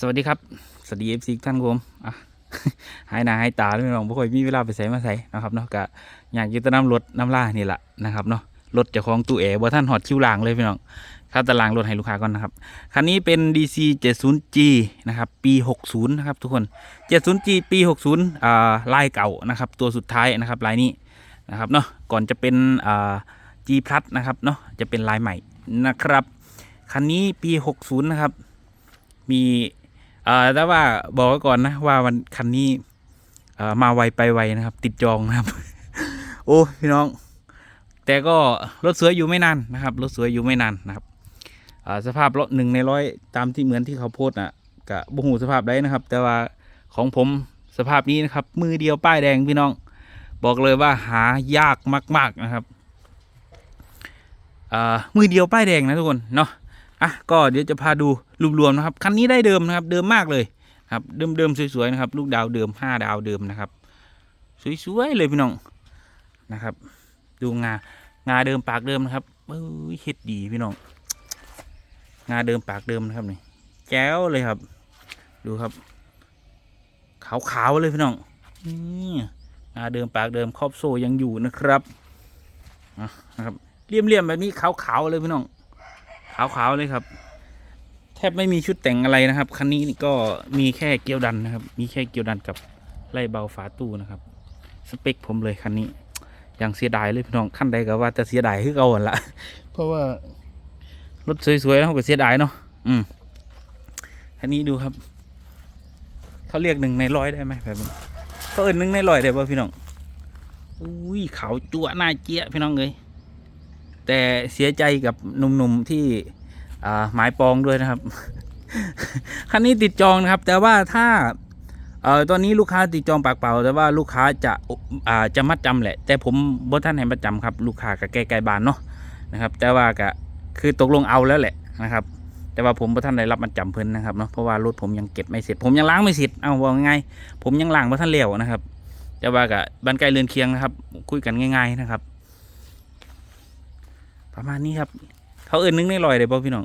สวัสดีครับ สวัสดีเอฟซีท่านผู้ชมอะหายหน้าหายตาเลยพี่น้องบ่ค่อยมีเวลาไปใส่มาใส่นะครับเนาะก็อยากยึดตะน้ำรถน้ำล่านี่แหละนะครับเนาะรถเจ้าของตู้แอร์บ่ท่านหอดคิวล่างเลยพี่น้องข้าตารางรถให้ลูกค้าก่อนนะครับ คันนี้เป็น DC 70G นะครับ ปี 60 นะครับทุกคน 70G ปี 60อ่าลายเก่านะครับ ตัวสุดท้ายนะครับลายนี้นะครับเนาะ ก่อนจะเป็นอ่า G Plus นะครับเนาะ จะเป็นลายใหม่นะครับ คันนี้ปี 60 นะครับ มี อ่อแต่ว่าบอกไว้ก่อนนะว่าวันคันนี้เอ่อมาไวไปไวนะครับ ติดจองนะครับ โอ้พี่น้อง แต่ก็รถสวยอยู่ไม่นานนะครับรถสวยอยู่ไม่นานนะครับสภาพรถหนึ่งในร้อยตามที่เหมือนที่เขาโพสต์อะกะบุหูสภาพได้นะครับ แต่ว่าของผมสภาพนี้นะครับ มือเดียวป้ายแดงพี่น้อง บอกเลยว่าหายากมาก ๆนะครับมือเดียวป้ายแดงนะทุกคนเนาะ อะก็เดี๋ยวจะพาดูรวมๆนะครับคันนี้ได้เดิมนะครับเดิมมากเลยครับเดิมๆสวยๆนะครับ ลูกดาวเดิมห้าดาวเดิมนะครับ สวยๆเลยพี่น้องนะครับ ดูงางาเดิมปากเดิมนะครับเอ้ยเฮ็ดดีพี่น้องงาเดิมปากเดิมนะครับนี่แจ๋วเลยครับ ดูครับ ขาวๆเลยพี่น้องนี่งาเดิมปากเดิมครอบโซ่ยังอยู่นะครับนะครับเลี่ยมๆแบบนี้ขาวๆเลยพี่น้อง ขาวๆเลยครับ แทบไม่มีชุดแต่งอะไรนะครับ คันนี้นี่ก็มีแค่เกียวดันนะครับ มีแค่เกียวดันกับไล่เบาฝาตู้นะครับ สเปคผมเลยคันนี้อย่างเสียดายเลยพี่น้องขั้นใดก็ว่าจะเสียดายคือเก่าหั่นละเพราะว่ารถสวยๆแล้วก็เสียดายเนาะอืมคันนี้ดูครับเขาเรียกหนึ่งในร้อยได้ไหมแบบนี้เขาเอินหนึ่งในร้อยได้ป่ะพี่น้องอุ้ยขาวจั่วหน้าเจี๊ยะพี่น้องเลย แต่เสียใจกับหนุ่มๆที่หมายปองด้วยนะครับ คันนี้ติดจองนะครับ แต่ว่าถ้าออตอนนี้ลูกค้าติดจองปากเปล่า แต่ว่าลูกค้าจะาจะมัดจำแหละ แต่ผมบท่านให้มัดจำครับ ลูกค้ากับใกล้ๆบ้านเนาะนะครับ แต่ว่าก็คือตกลงเอาแล้วแหละนะครับ แต่ว่าผมบท่านได้รับมัดจำเพิ่นนะครับเนาะเพราะว่ารถผมยังเก็บไม่เสร็จ ผมยังล้างไม่เสร็จเอาว่าง่ายผมยังล้างบท่านเลี้ยวนะครับ แต่ว่ากับบ้านใกล้เรือนเคียงนะครับ คุยกันง่าย ๆนะครับ ประมาณนี้ครับ เขาเอื่นหนึ่งในร้อยเลยป่พี่น้อง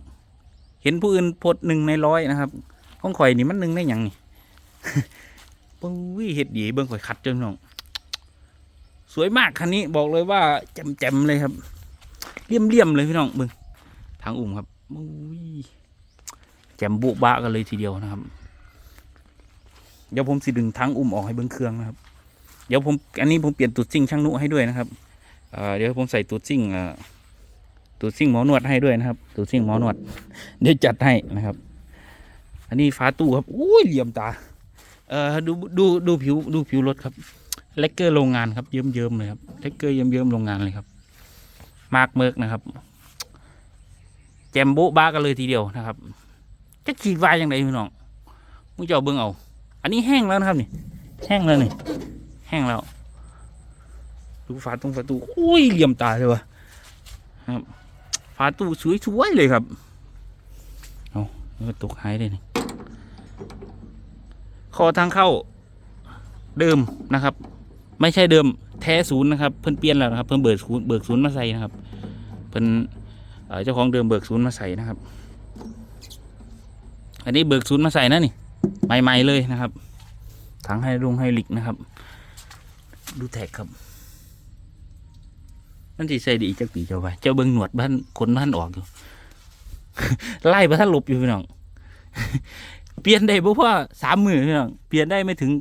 เห็นผู้อื่นโพดหนึ่งในร้อยนะครับของข่อยนี่มันหนึ่งในหยังนี่ปุ้ยเห็ดดีเบิ้งข่อยคัดจนพี่น้อง สวยมากคันนี้บอกเลยว่าแจ่มๆเลยครับเลี่ยมๆเลยพี่น้องเบิ้งทางอุ่มครับปุ้ยแจ่มบุบะกันเลยทีเดียวนะครับ เดี๋ยวผมสิดึงทางอุ่มออกให้เบิ้งเครื่องนะครับ เดี๋ยวผมอันนี้ผมเปลี่ยนตูดซิ่งช่างนุให้ด้วยนะครับเดี๋ยวผมใส่ตูดซิ่งอ่อ ตูดซิ่งหมอนวดให้ด้วยนะครับ ตูดซิ่งหมอนวดเดี๋ยวจัดให้นะครับ อันนี้ฟ้าตู้ครับอุ้ยเหลี่ยมตา เอ่อดูดูดูผิวดูผิวรถครับเลกเกอร์โรงงานครับเยิ้มเยิ้มๆเลยครับเลกเกอร์เยิ้มเยิ้มๆโรงงานเลยครับ มากเมิกนะครับแจมโบ๊ะบ้ากันเลยทีเดียวนะครับจะขีดวายยังไงพี่น้องมึงจะเอาเบิ้งเอา อันนี้แห้งแล้วนะครับนี่ แห้งแล้วนี่แห้งแล้วดูฟ้าตรงฟ้าตูอุ้ยเหลี่ยมตาเลยวะฝาตู้สวยๆเลยครับ เอาแล้วตกหายเลยนี่คอทางเข้าเดิมนะครับ ไม่ใช่เดิมแท้ศูนย์นะครับเพิ่นเปลี่ยนแล้วนะครับ เพิ่นเบิกศูนย์เบิกศูนย์มาใส่นะครับ เพิ่นเอ่อเจ้าของเดิมเบิกศูนย์มาใส่นะครับ อันนี้เบิกศูนย์มาใส่นะนี่ใหม่ๆเลยนะครับถังไฮรุงไฮลิกนะครับ ดูแท็กครับ มันสิใส่ดีจักปีเจ้าไปเจ้าเบิ่งหนวดบ้านขนบ้านออกอยู่ไล่บ้านหลบอยู่พี่น้องเปลี่ยนได้บ่พอสามมือพี่น้องเปลี่ยนได้ไม่ถึง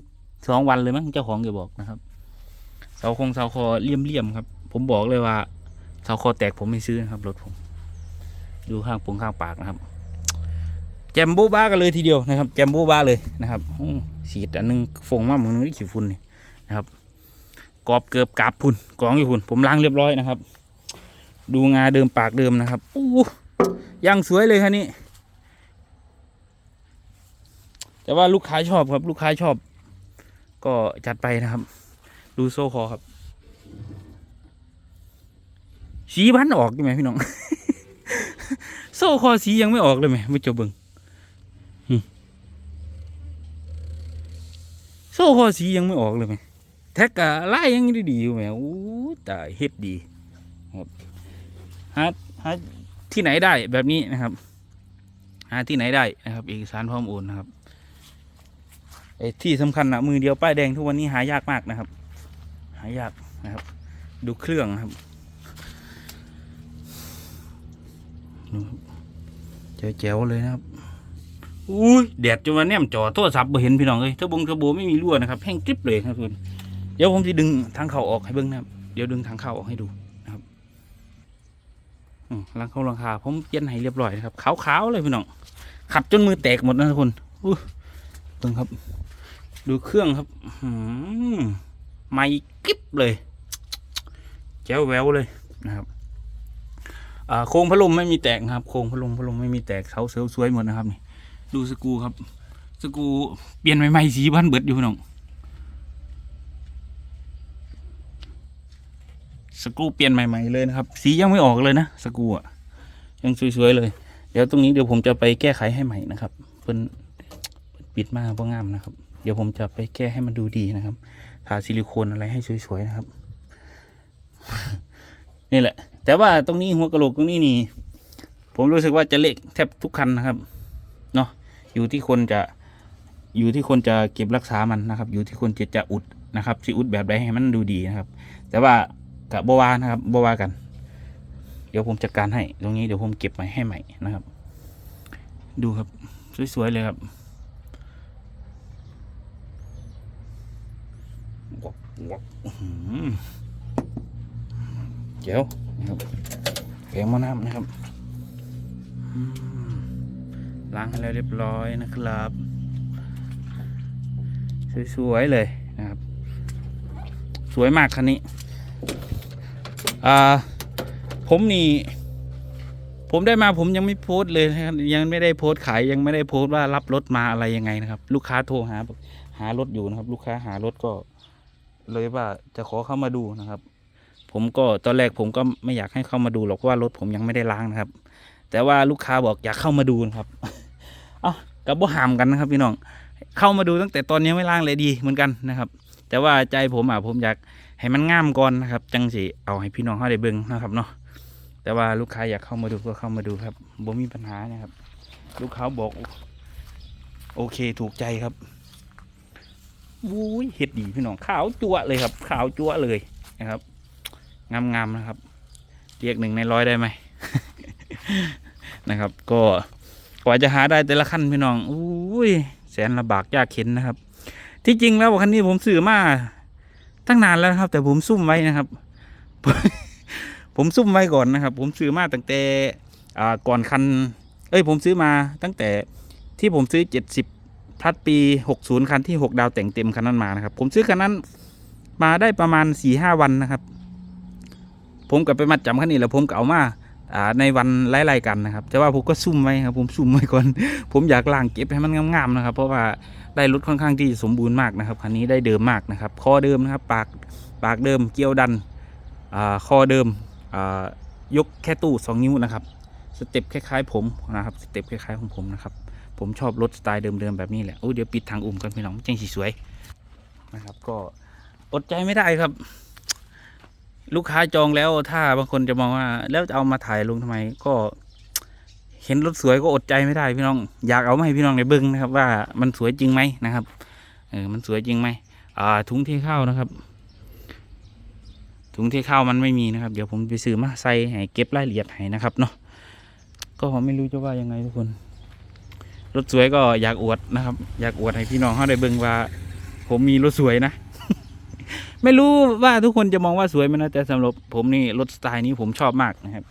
สองวันเลยมั้งเจ้าของแกบอกนะครับเสาคงเสาคอเลี่ยมเลี่ยมๆครับ ผมบอกเลยว่าเสาคอแตกผมไม่ซื้อนะครับ รถผม ดูข้างปุงข้างปากนะครับ แจมโบบ้ากันเลยทีเดียวนะครับ แจมโบบ้าเลยนะครับอสีดอันหนึงฟงมากมึงนี่ขี้ฝุ่นนี่นะครับ กรอบเกือบกาบพุ่นกองอยู่พุ่นผมล้างเรียบร้อยนะครับ ดูงาเดิมปากเดิมนะครับอู้ยังสวยเลยคันนี้แต่ว่าลูกค้าชอบครับ ลูกค้าชอบ ก็จัดไปนะครับ ดูโซ่คอครับสีพันออกใช่ไหมพี่น้อง โซ่คอสียังไม่ออกเลยไหมไม่จบเบิงโซ่คอสียังไม่ออกเลยไหม แท็กกะไล่ยังดีอยู่แหมอู้ตายเฮ็ดดีครับหาหาที่ไหนได้แบบนี้นะครับ หาที่ไหนได้นะครับ เอกสารพร้อมโอนนะครับไอ้ที่สำคัญนะมือเดียวป้ายแดงทุกวันนี้หายากมากนะครับ หายากนะครับ ดูเครื่องครับดูครับแจ๋วๆเลยนะครับอุ้ยแดดจนวันแนมจอโทรศัพท์บ่เห็นพี่น้องเลยถ้าบงทะโบไม่มีรั่วนะครับแห้งกริบเลยครับคุณ ดี๋ยวผมจะดึงทางเข่าออกให้เบิ้งนะครับ เดี๋ยวดึงทางเข่าออกให้ดูนะครับอลังเขาลังคาผมเปลี่ยนให้เรียบร้อยนะครับ ขาวๆเลยพี่น้อง ขัดจนมือแตกหมดนะทุกคนอู้เบิ้งครับ ดูเครื่องครับหือไม่กริบเลย แจ๋วแววเลยนะครับโครงพัดลมไม่มีแตกนะครับ โครงพัดลมพัดลมไม่มีแตกเสาเสาสวยหมดนะครับนี่ ดูสกูครับ สกูเปลี่ยนใหม่ๆสีบ้านเบิดอยู่พี่น้อง สกรูเปลี่ยนใหม่ๆเลยนะครับ สียังไม่ออกเลยนะสกรูอะยังสวยๆเลย เดี๋ยวตรงนี้เดี๋ยวผมจะไปแก้ไขให้ใหม่นะครับเพิ่นปิดมากเพราะงามนะครับ เดี๋ยวผมจะไปแก้ให้มันดูดีนะครับทาซิลิโคนอะไรให้สวยๆนะครับ นี่แหละ แต่ว่าตรงนี้หัวกะโหลกตรงนี้นี่ ผมรู้สึกว่าจะเละแทบทุกคันนะครับเนาะอยู่ที่คนจะอยู่ที่คนจะเก็บรักษามันนะครับ อยู่ที่คนจะจะอุดนะครับสิอุดแบบใดให้มันดูดีนะครับ แต่ว่า กับบวานะครับบวากัน เดี๋ยวผมจัดการให้ ตรงนี้เดี๋ยวผมเก็บใหม่ให้ใหม่นะครับ ดูครับสวยๆเลยครับวับวับอื้อหือเจ๋วนะครับแกงมะนาวนะครับล้างให้แล้วเรียบร้อยนะครับ สวยๆเลยนะครับ สวยมากคันนี้ อ่าผมนี่ ผมได้มาผมยังไม่โพสเลยนะครับยังไม่ได้โพสขายยังไม่ได้โพสว่ารับรถมาอะไรยังไงนะครับ ลูกค้าโทรหาหารถอยู่นะครับ ลูกค้าหารถก็เลยว่าจะขอเข้ามาดูนะครับ ผมก็ตอนแรกผมก็ไม่อยากให้เข้ามาดูหรอกว่ารถผมยังไม่ได้ล้างนะครับ แต่ว่าลูกค้าบอกอยากเข้ามาดูนะครับอ้ากับบ่หามกันนะครับพี่น้องเข้ามาดูตั้งแต่ตอนยังไม่ล้างเลยดีเหมือนกันนะครับ แต่ว่าใจผมอะผมอยาก ให้มันงามก่อนนะครับ จังสิเอาให้พี่น้องเขาได้เบิ่งนะครับเนาะแต่ว่าลูกค้าอยากเข้ามาดูก็เข้ามาดูครับบ่มีปัญหานะครับ ลูกค้าบอกโอเคถูกใจครับวุ้ยเห็ดดีพี่น้องขาวจั่วเลยครับ ขาวจั่วเลยนะครับ งามๆนะครับ เรียกหนึ่งในร้อยได้ไหมนะครับ ก็กว่าจะหาได้แต่ละขั้นพี่น้องอุ้ยแสนลำบากยากเข็นนะครับ ที่จริงแล้วคันนี้ผมซื้อมา ตั้งนานแล้วนะครับ แต่ผมซุ่มไว้นะครับ ผมซุ่มไว้ก่อนนะครับ ผมซื้อมาตั้งแต่ก่อนคัน เอ้ยผมซื้อมาตั้งแต่ที่ผมซื้อเจ็ดสิบพัดปีหกศูนย์คันที่หกดาวแต่งเต็มคันนั้นมานะครับ ผมซื้อคันนั้นมาได้ประมาณสี่ห้าวันนะครับ ผมก็ไปมัดจำคันนี้แล้วผมก็เอามาอ่า ในวันไล่ๆกันนะครับแต่ว่าผมก็ซุ่มไว้ครับผมซุ่มไว้ก่อน ผมอยากล่างเก็บให้มันงามๆนะครับ เพราะว่าได้รถค่อนข้างที่สมบูรณ์มากนะครับคันนี้ได้เดิมมากนะครับคอเดิมนะครับปากปากเดิมเกี่ยวดันอ่าคอเดิมอ่ายกแค่ตู้สองนิ้วนะครับสเต็ปคล้ายๆผมนะครับสเต็ปคล้ายๆของผมนะครับผมชอบรถสไตล์เดิมๆแบบนี้แหละโอ้เดี๋ยวปิดทางอุ่มกันพี่น้องจังสีสวยนะครับ ก็อดใจไม่ได้ครับ ลูกค้าจองแล้วถ้าบางคนจะมองว่า แล้วจะเอามาถ่ายลงทำไม ก็เห็นรถสวยก็อดใจไม่ได้พี่น้อง อยากเอามาให้พี่น้องได้เบิ้งนะครับ ว่ามันสวยจริงไหมนะครับเออมันสวยจริงไหมอ่าถุงเทข้าวนะครับ ถุงเทข้าวมันไม่มีนะครับ เดี๋ยวผมไปซื้อมาใส่ให้เก็บรายละเอียดให้นะครับเนาะก็ไม่รู้จะว่ายังไงทุกคน รถสวยก็อยากอวดนะครับ อยากอวดให้พี่น้องเขาได้เบิ้งว่า ผมมีรถสวยนะ ไม่รู้ว่าทุกคนจะมองว่าสวยไหมนะแต่สำหรับผมนี่รถสไตล์นี้ผมชอบมากนะครับ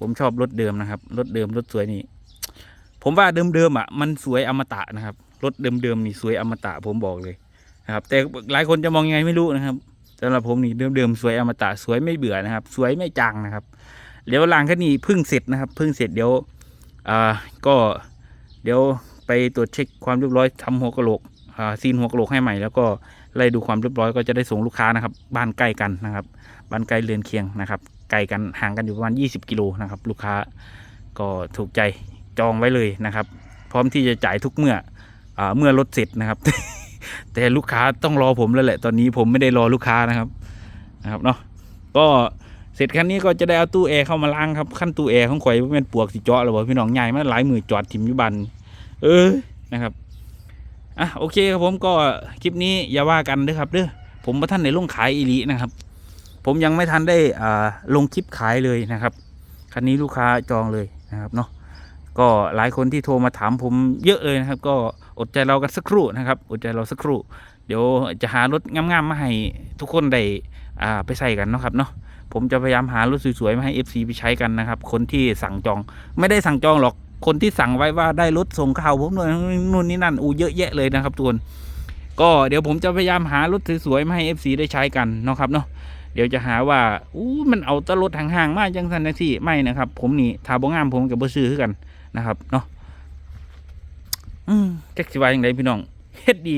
ผมชอบรถเดิมนะครับรถเดิมรถสวยนี่ผมว่าเดิมๆอะมันสวยอมตะนะครับรถเดิมๆนี่สวยอมตะผมบอกเลยนะครับ แต่หลายคนจะมองยังไงไม่รู้นะครับสำหรับผมนี่เดิมๆสวยอมตะสวยไม่เบื่อนะครับ สวยไม่จางนะครับเดี๋ยวหลังแค่นี้พิ่งเสร็จนะครับพิ่งเสร็จเดี๋ยวอ่าก็เดี๋ยวไปตรวจเช็คความเรียบร้อยทำหัวกระโหลกอ่าซีนหัวกระโหลกให้ใหม่แล้วก็ ไล่ดูความเรียบร้อยก็จะได้ส่งลูกค้านะครับ บ้านใกล้กันนะครับ บ้านใกล้เรือนเคียงนะครับ ไกลกันห่างกันอยู่ประมาณ 20 กิโลนะครับ ลูกค้าก็ถูกใจจองไว้เลยนะครับ พร้อมที่จะจ่ายทุกเมื่ออเมื่อรถเสร็จนะครับ แต่ลูกค้าต้องรอผมแล้วแหละตอนนี้ผมไม่ได้รอลูกค้านะครับนะครับเนาะก็เสร็จคันนี้ก็จะได้เอาตู้แอร์เข้ามาล้างครับขั้นตู้แอร์ของข่อยเป็นปวกสิเจาะหรือเปล่าพี่น้องใหญ่มาหลายมือจอดถิ่มอยู่บันเออนะครับ อะโอเคครับผมก็คลิปนี้อย่าว่ากันเด้อครับเด้อผมประท่านในลงขายอีหลีนะครับ ผมยังไม่ทันได้อ่าลงคลิปขายเลยนะครับคันนี้ลูกค้าจองเลยนะครับเนาะก็หลายคนที่โทรมาถามผมเยอะเลยนะครับ ก็อดใจเรากันสักครู่นะครับอดใจเราสักครู่ เดี๋ยวจะหารถงามๆมาให้ทุกคนได้อ่าไปใส่กันเนาะครับเนาะผมจะพยายามหารถสวยๆมาให้ FC ไปใช้กันนะครับ คนที่สั่งจองไม่ได้สั่งจองหรอก คนที่สั่งไว้ว่าได้รถส่งข่าวผมหน่อยนู่นนี่นั่นอูเยอะแยะเลยนะครับทุกคนก็เดี๋ยวผมจะพยายามหารถสวยๆมาให้ FC ได้ใช้กันนะครับเนาะเดี๋ยวจะหาว่าอู้มันเอาแตรถห่างๆมากจังสันนะที่ไม่นะครับ ผมนี่ทาบงามผมกับบ่ซื้อคือกันนะครับเนาะอืมแจ็คสิว่าอย่างไรพี่น้องเฮ็ดดี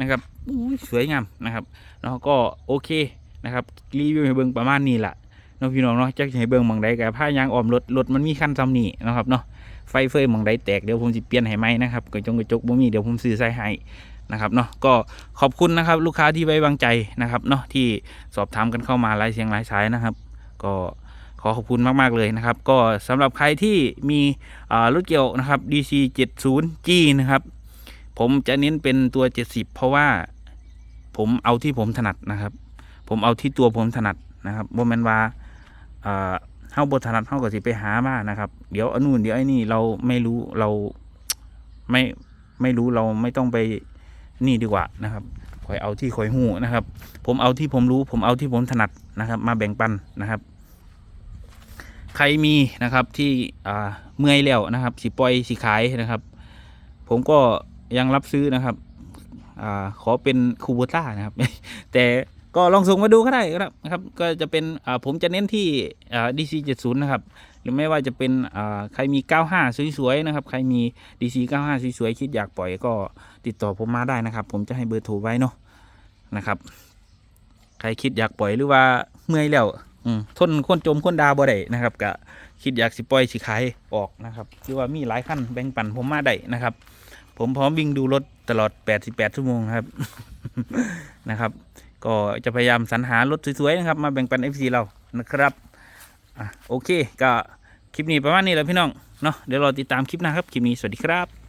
นะครับอู้สวยงามนะครับแล้วก็โอเคนะครับรีวิวให้เบิ่งประมาณนี้แหละ นาะพี่น้องเนาะจักให้เบิ่งหมองใดกับผ้ายางออมรถรถมันมีคันซ้ำนี่นะครับเนาะไฟเฟยหมองใดแตกเดี๋ยวผมสิเปลี่ยนให้ไหมนะครับกระจงกระจกบ่มีเดี๋ยวผมซื้อใส่ให้นะครับเนาะก็ขอบคุณนะครับลูกค้าที่ไว้วางใจนะครับเนาะที่สอบถามกันเข้ามาหลายเสียงหลายสายนะครับ ก็ขอขอบคุณมาก ๆ เลยนะครับ ก็สำหรับใครที่มีรถเกี่ยวนะครับ DC 70G นะครับ ผมจะเน้นเป็นตัว 70 เพราะว่าผมเอาที่ผมถนัดนะครับ ผมเอาที่ตัวผมถนัดนะครับบ่แม่นว่า อ่อเฮาบ่ถนัดเฮาก็สิไปหามานะครับ เดี๋ยวอันนู้นเดี๋ยวไอ้นี่เราไม่รู้เราไม่ไม่รู้เราไม่ต้องไปนี่ดีกว่านะครับคอยเอาที่คอยหูนะครับ ผมเอาที่ผมรู้ผมเอาที่ผมถนัดนะครับ มาแบ่งปันนะครับ ใครมีนะครับที่เมื่อยแล้วนะครับสิปล่อยสิขายนะครับ ผมก็ยังรับซื้อนะครับอขอเป็นคูโบต้านะครับ แต่ ก็ลองส่งมาดูก็ได้ครับนะครับก็จะเป็นผมจะเน้นที่อ่า DC 70นะครับหรือไม่ว่าจะเป็นใครมี 95 สวยๆนะครับ ใครมี DC 95 สวยๆคิดอยากปล่อยก็ติดต่อผมมาได้นะครับ ผมจะให้เบอร์โทรไว้เนาะนะครับ ใครคิดอยากปล่อยหรือว่าเมื่อยแล้วทนคนจมคนดาบ่ได้นะครับก็คิดอยากสิปล่อยสิขายออกนะครับคือว่ามีหลายขั้นแบ่งปันผมมาได้นะครับ ผมพร้อมวิ่งดูรถตลอด 88 ชั่วโมงครับนะครับ ก็จะพยายามสรรหารถสวยๆนะครับ มาแบ่งปัน FC เรานะครับอะโอเค ก็คลิปนี้ประมาณนี้แล้วพี่น้องเนาะเดี๋ยวรอติดตามคลิปหน้าครับ คลิปนี้สวัสดีครับ